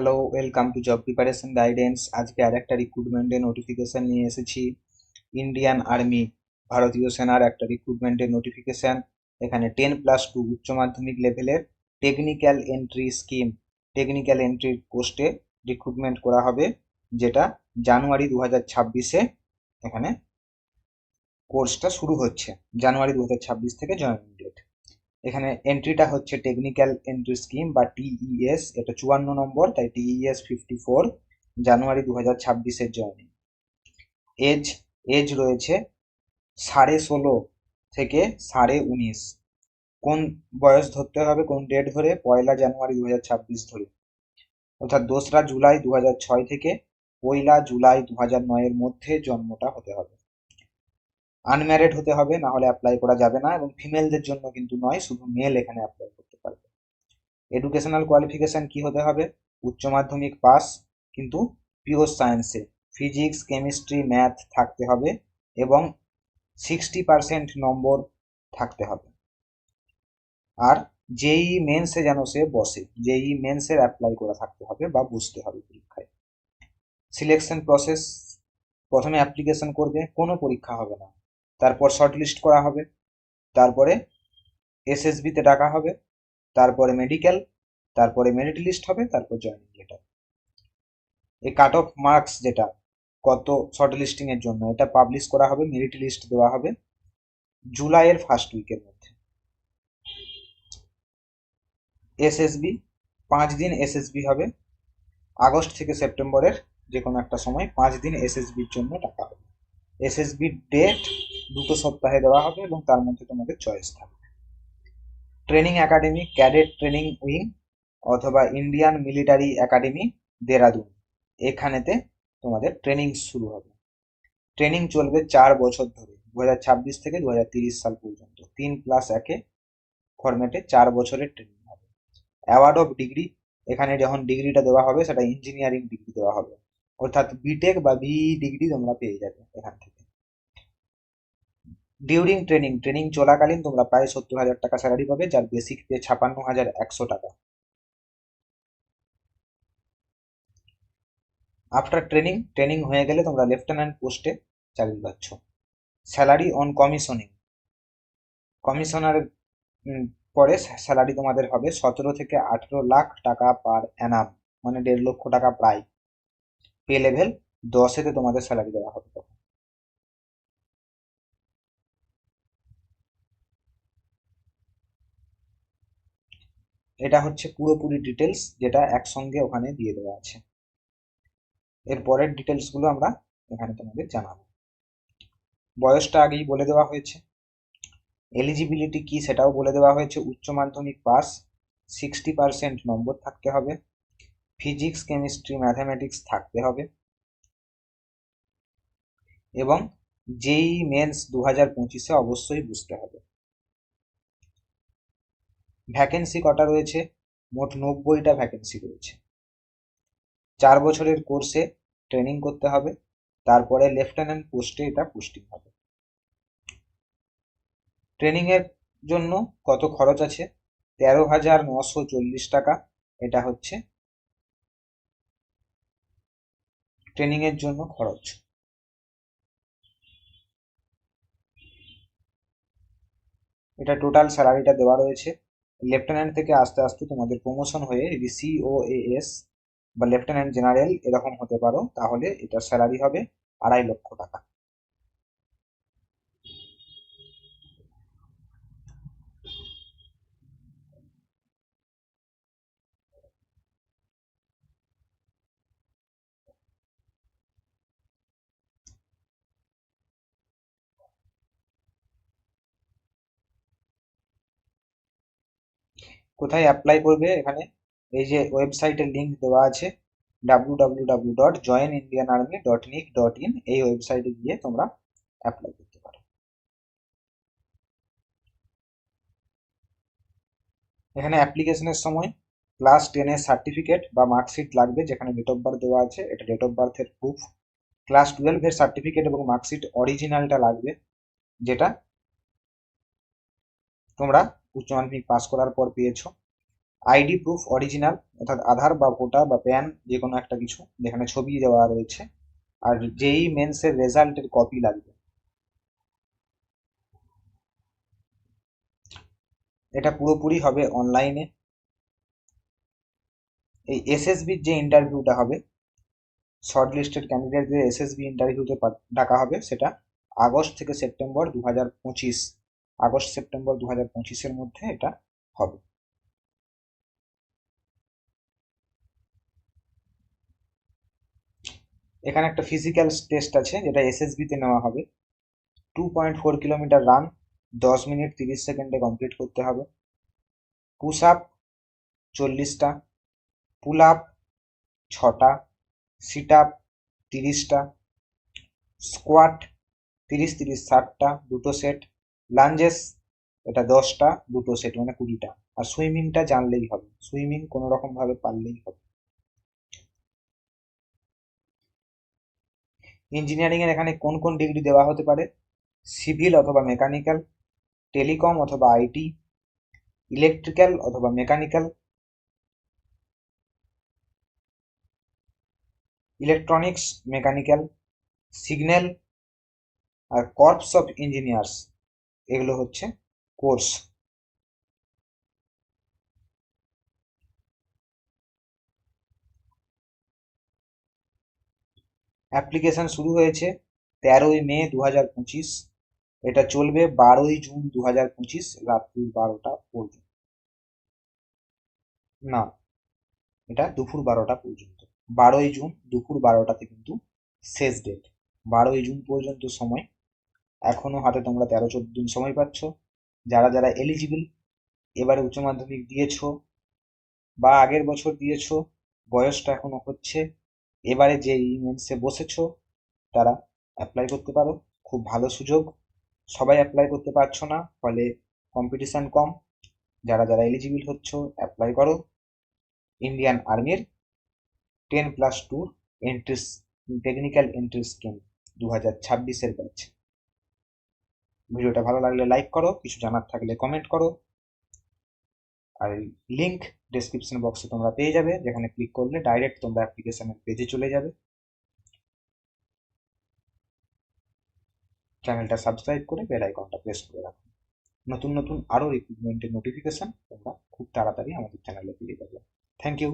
Hello welcome to job preparation guidance আজকে আর একটা রিক্রুটমেন্টের নোটিফিকেশন নিয়ে এসেছি। ইন্ডিয়ান আর্মি ভারতীয় সেনার একটা রিক্রুটমেন্টের নোটিফিকেশন এখানে টেন প্লাস টু উচ্চ মাধ্যমিক লেভেলের টেকনিক্যাল এন্ট্রি স্কিম টেকনিক্যাল এন্ট্রির পোস্টে রিক্রুটমেন্ট করা হবে, যেটা জানুয়ারি দু হাজার ছাব্বিশে এখানে কোর্সটা শুরু হচ্ছে। জানুয়ারি দু হাজার ছাব্বিশ থেকে জয়েনিং ডেট এখানে এন্ট্রিটা হচ্ছে টেকনিক্যাল এন্ট্রি স্কিম বা টিইএস এটা চুয়ান্ন নম্বর, তাই টিইএস ফিফটি ফোর জানুয়ারি দু হাজার ছাব্বিশের জয়েনিং এজ এজ রয়েছে সাড়ে ষোলো থেকে সাড়ে উনিশ। কোন বয়স ধরতে হবে, কোন ডেট ধরে? পয়লা জানুয়ারি দু হাজার ছাব্বিশ ধরে। অর্থাৎ দোসরা জুলাই দু হাজার ছয় থেকে পয়লা জুলাই দু হাজার নয়ের মধ্যে জন্মটা হতে হবে। আনম্যারিড হতে হবে না হলে অ্যাপ্লাই করা যাবে না এবং ফিমেলদের জন্য কিন্তু নয়, শুধু মেল এখানে অ্যাপ্লাই করতে পারবে। এডুকেশনাল কোয়ালিফিকেশন কি হতে হবে? উচ্চ মাধ্যমিক পাস কিন্তু পিওর সায়েন্সে ফিজিক্স কেমিস্ট্রি ম্যাথ থাকতে হবে এবং সিক্সটি পার্সেন্ট নম্বর থাকতে হবে। আর যেই মেন্সে যেন সে বসে, যেই মেন্সের অ্যাপ্লাই করা থাকতে হবে বা বুঝতে হবে পরীক্ষায়। সিলেকশন প্রসেস প্রথমে অ্যাপ্লিকেশন করবে, কোনো পরীক্ষা হবে না। তারপর শর্টলিস্ট করা হবে, তারপরে এসএসবিতে ডাকা হবে, তারপরে মেডিকেল তারপরে মেরিট লিস্ট হবে, তারপর জয়েনিং লেটার এই কাট অফ মার্কস যেটা, কত শর্ট লিস্টিং এর জন্য, এটা পাবলিশ করা হবে মেরিট লিস্ট দেওয়া হবে জুলাইয়ের ফার্স্ট উইকের মধ্যে। এসএসবি পাঁচ দিন এসএসবি হবে, আগস্ট থেকে সেপ্টেম্বরের যে কোনো একটা সময় পাঁচ দিন এসএসবির জন্য টাকা হবে। এসএসবির ডেট দুটো সপ্তাহে দেওয়া হবে এবং তার মধ্যে তোমাদের চয়েস থাকবে। Training academy cadet training wing অথবা ইন্ডিয়ান মিলিটারি একাডেমি দেরাদুন এখানেতে তোমাদের ট্রেনিং শুরু হবে। ট্রেনিং চলবে চার বছর ধরে দু হাজার ছাব্বিশ থেকে দু সাল পর্যন্ত। তিন প্লাস একে ফরম্যাটে চার বছরের ট্রেনিং হবে। অ্যাওয়ার্ড অফ ডিগ্রি এখানে যখন ডিগ্রিটা দেওয়া হবে, সেটা ইঞ্জিনিয়ারিং ডিগ্রি দেওয়া হবে। অর্থাৎ বিটেক বা বি ডিগ্রি তোমরা পেয়ে যাবে এখান থেকে। ডিউরিং ট্রেনিং ট্রেনিং চলাকালীন তোমরা প্রায় সত্তর হাজার টাকা স্যালারি পাবে, যার বেসিক পে ছাপান্ন হাজার একশো টাকা। আফটার ট্রেনিং ট্রেনিং হয়ে গেলে তোমরা লেফটেন্যান্ট পোস্টে চাকরি পাচ্ছ। স্যালারি অন কমিশনিং কমিশনার পরে স্যালারি তোমাদের হবে সতেরো থেকে আঠেরো লাখ টাকা পার অ্যানাম মানে দেড় লক্ষ টাকা প্রায়। পে লেভেল দশেতে তোমাদের স্যালারি দেওয়া হবে তখন। এটা হচ্ছে পুরোপুরি ডিটেলস যেটা একসঙ্গে ওখানে দিয়ে দেওয়া আছে। এর পরের ডিটেলসগুলো আমরা এখানে তোমাদের জানাব। বয়সটা আগেই বলে দেওয়া হয়েছে। এলিজিবিলিটি কি সেটাও বলে দেওয়া হয়েছে। উচ্চ মাধ্যমিক পাস সিক্সটি পার্সেন্ট নম্বর থাকতে হবে। ফিজিক্স, কেমিস্ট্রি, ম্যাথামেটিক্স থাকতে হবে। এবং যেই মেন্স দু হাজার পঁচিশে অবশ্যই বুঝতে হবে। ভ্যাকেন্সি কটা রয়েছে? মোট নব্বইটা ভ্যাকেন্সি রয়েছে। চার বছরের কোর্সে ট্রেনিং করতে হবে। তারপরে লেফটেন্যান্ট পোস্টে এটা পোস্টিং হবে। ট্রেনিং এর জন্য কত খরচ আছে? তেরো হাজার নশো চল্লিশ টাকা। এটা হচ্ছে ট্রেনিং এর জন্য খরচ। এটা টোটাল স্যালারিটা দেওয়া রয়েছে। লেফটেন্যান্ট থেকে আস্তে আস্তে তোমাদের প্রমোশন হয়ে যদি সিওএএস বা লেফটেন্যান্ট জেনারেল এরকম হতে পারো, তাহলে এটা স্যালারি হবে আড়াই লক্ষ টাকা। কোথায় অ্যাপ্লাই করবে এখানে? এই যে ওয়েবসাইটের লিংক দেওয়া আছে W W W dot join Indian army dot nic dot in এই ওয়েবসাইটে গিয়ে তোমরা অ্যাপ্লাই করতে পারো। এখানে অ্যাপ্লিকেশনের সময় ক্লাস টেনের সার্টিফিকেট বা মার্কশিট লাগবে, যেখানে ডেট অফ বার্থ দেওয়া আছে। এটা ডেট অফ বার্থের প্রুফ ক্লাস টুয়েলভের সার্টিফিকেট এবং মার্কশিট অরিজিনালটা লাগবে, যেটা তোমরা উচ্চ মাধ্যমিক পাস করার পর পেয়েছ। আইডি প্রুফ অরিজিনাল অর্থাৎ আধার বা ভোটার বা প্যান যে কোনো একটা কিছু যেখানে ছবি দেওয়া রয়েছে। আর যেই মেন্সের রেজাল্টের কপি লাগবে। এটা পুরোপুরি হবে অনলাইনে এই এসএসবির যে ইন্টারভিউটা হবে শর্ট লিস্টেড ক্যান্ডিডেটদের এসএসবি ইন্টারভিউতে ডাকা হবে সেটা আগস্ট থেকে সেপ্টেম্বর দু হাজার পঁচিশ। আগস্ট, সেপ্টেম্বর দু হাজার পঁচিশের মধ্যে এটা হবে। এখানে একটা ফিজিক্যাল টেস্ট আছে, যেটা এসএসবিতে নেওয়া হবে। Two point four kilometre run দশ মিনিট তিরিশ সেকেন্ডে কমপ্লিট করতে হবে। পুশ আপ চল্লিশটা। পুল আপ ছটা। সিট আপ তিরিশটা। স্কোয়াট তিরিশ তিরিশ, ষাটটা। দুটো সেট লাঞ্জেস এটা দশটা, দুটো সেট মানে কুড়িটা। আর সুইমিংটা জানলেই হবে। সুইমিং কোনো রকম ভাবে পারলেই হবে। ইঞ্জিনিয়ারিং এর এখানে কোন কোন ডিগ্রি দেওয়া হতে পারে? সিভিল অথবা মেকানিক্যাল টেলিকম অথবা আইটি ইলেকট্রিক্যাল অথবা মেকানিক্যাল ইলেকট্রনিক্স মেকানিক্যাল সিগন্যাল আর কর্পস অফ ইঞ্জিনিয়ার্স এগুলো হচ্ছে কোর্স। অ্যাপ্লিকেশন শুরু হয়েছে তেরোই মে দু এটা চলবে বারোই জুন দু হাজার পঁচিশ, রাত্রি বারোটা পর্যন্ত। না, এটা দুপুর বারোটা পর্যন্ত। বারোই জুন দুপুর বারোটাতে কিন্তু শেষ ডেট বারোই জুন পর্যন্ত সময় এখনও হাতে তোমরা তেরো চোদ্দ দিন সময় পাচ্ছ। যারা যারা এলিজিবল এবারে উচ্চ মাধ্যমিক দিয়েছ বা আগের বছর দিয়েছ, বয়সটা এখনও হচ্ছে, এবারে যে ইমেন্সে বসেছো, তারা অ্যাপ্লাই করতে পারো। খুব ভালো সুযোগ। সবাই অ্যাপ্লাই করতে পারছ না, ফলে কম্পিটিশান কম। যারা যারা এলিজিবল হচ্ছ অ্যাপ্লাই করো। ইন্ডিয়ান আর্মির ten plus two entries technical entry scheme দু হাজার ছাব্বিশের ব্যাচ ভিডিওটা ভালো লাগলে লাইক করো, কিছু জানার থাকলে কমেন্ট করো। আর লিঙ্ক ডেসক্রিপশন বক্সে তোমরা পেয়ে যাবে, যেখানে ক্লিক করলে ডাইরেক্ট তোমরা অ্যাপ্লিকেশনের পেজে চলে যাবে। চ্যানেলটা সাবস্ক্রাইব করে বেল আইকনটা প্রেস করে রাখো। নতুন নতুন আরও রিক্রুটমেন্টের নোটিফিকেশন তোমরা খুব তাড়াতাড়ি আমাদের চ্যানেলে পেয়ে যাবে। Thank you